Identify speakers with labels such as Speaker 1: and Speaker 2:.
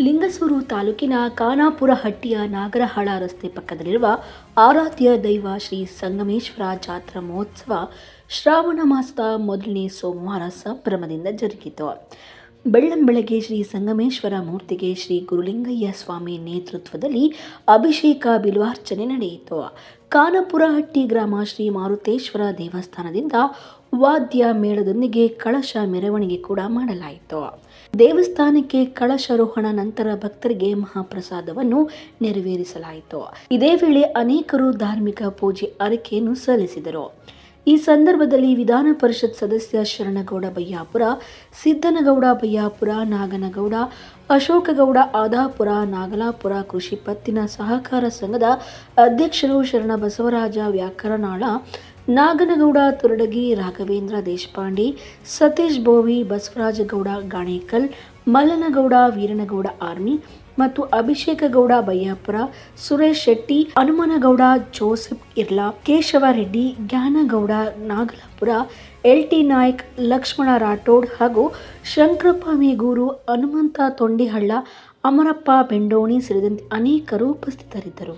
Speaker 1: ಲಿಂಗಸೂರು ತಾಲೂಕಿನ ಖಾನಾಪುರ ಹಟ್ಟಿಯ ನಾಗರಹಾಳ ರಸ್ತೆ ಪಕ್ಕದಲ್ಲಿರುವ ಆರಾಧ್ಯ ದೈವ ಶ್ರೀ ಸಂಗಮೇಶ್ವರ ಜಾತ್ರಾ ಮಹೋತ್ಸವ ಶ್ರಾವಣ ಮಾಸದ ಮೊದಲನೇ ಸೋಮವಾರ ಸಂಭ್ರಮದಿಂದ ಜರುಗಿತು. ಬೆಳ್ಳಂಬೆಳಗ್ಗೆ ಶ್ರೀ ಸಂಗಮೇಶ್ವರ ಮೂರ್ತಿಗೆ ಶ್ರೀ ಗುರುಲಿಂಗಯ್ಯ ಸ್ವಾಮಿ ನೇತೃತ್ವದಲ್ಲಿ ಅಭಿಷೇಕ ಬಿಲ್ವಾರ್ಚನೆ ನಡೆಯಿತು. ಖಾನಪುರಹಟ್ಟಿ ಗ್ರಾಮ ಶ್ರೀ ಮಾರುತೇಶ್ವರ ದೇವಸ್ಥಾನದಿಂದ ವಾದ್ಯ ಮೇಳದೊಂದಿಗೆ ಕಳಶ ಮೆರವಣಿಗೆ ಕೂಡ ಮಾಡಲಾಯಿತು. ದೇವಸ್ಥಾನಕ್ಕೆ ಕಳಶಾರೋಹಣ ನಂತರ ಭಕ್ತರಿಗೆ ಮಹಾಪ್ರಸಾದವನ್ನು ನೆರವೇರಿಸಲಾಯಿತು. ಇದೇ ವೇಳೆ ಅನೇಕರು ಧಾರ್ಮಿಕ ಪೂಜೆ ಅರಿಕೆಯನ್ನು ಸಲ್ಲಿಸಿದರು. ಈ ಸಂದರ್ಭದಲ್ಲಿ ವಿಧಾನ ಪರಿಷತ್ ಸದಸ್ಯ ಶರಣಗೌಡ ಬಯ್ಯಾಪುರ ಸಿದ್ದನಗೌಡ ಬಯ್ಯಾಪುರ ನಾಗನಗೌಡ, ಅಶೋಕಗೌಡ ಆದಾಪುರ, ನಾಗಲಾಪುರ ಕೃಷಿ ಪತ್ತಿನ ಸಹಕಾರ ಸಂಘದ ಅಧ್ಯಕ್ಷರು ಶರಣ ಬಸವರಾಜ ವ್ಯಾಕರಣಾಳ, ನಾಗನಗೌಡ ತುರಡಗಿ, ರಾಘವೇಂದ್ರ ದೇಶಪಾಂಡೆ, ಸತೀಶ್ ಬೋವಿ, ಬಸವರಾಜಗೌಡ ಗಾಣೇಕಲ್, ಮಲ್ಲನಗೌಡ ವೀರನಗೌಡ ಆರ್ಮಿ ಮತ್ತು Abhisheka Gouda Bayyapura Suresh Shetty, Hanumanagouda, Joseph Irla, Keshava Reddy, Jnanagouda, Nagalapura, L T Naik, Lakshmana Rathod ಹಾಗೂ ಶಂಕರಪ್ಪ ಮೇಗೂರು ಹನುಮಂತ ತೊಂಡಿಹಳ್ಳ, ಅಮರಪ್ಪ ಬೆಂಡೋಣಿ ಸೇರಿದಂತೆ ಅನೇಕರು ಉಪಸ್ಥಿತರಿದ್ದರು.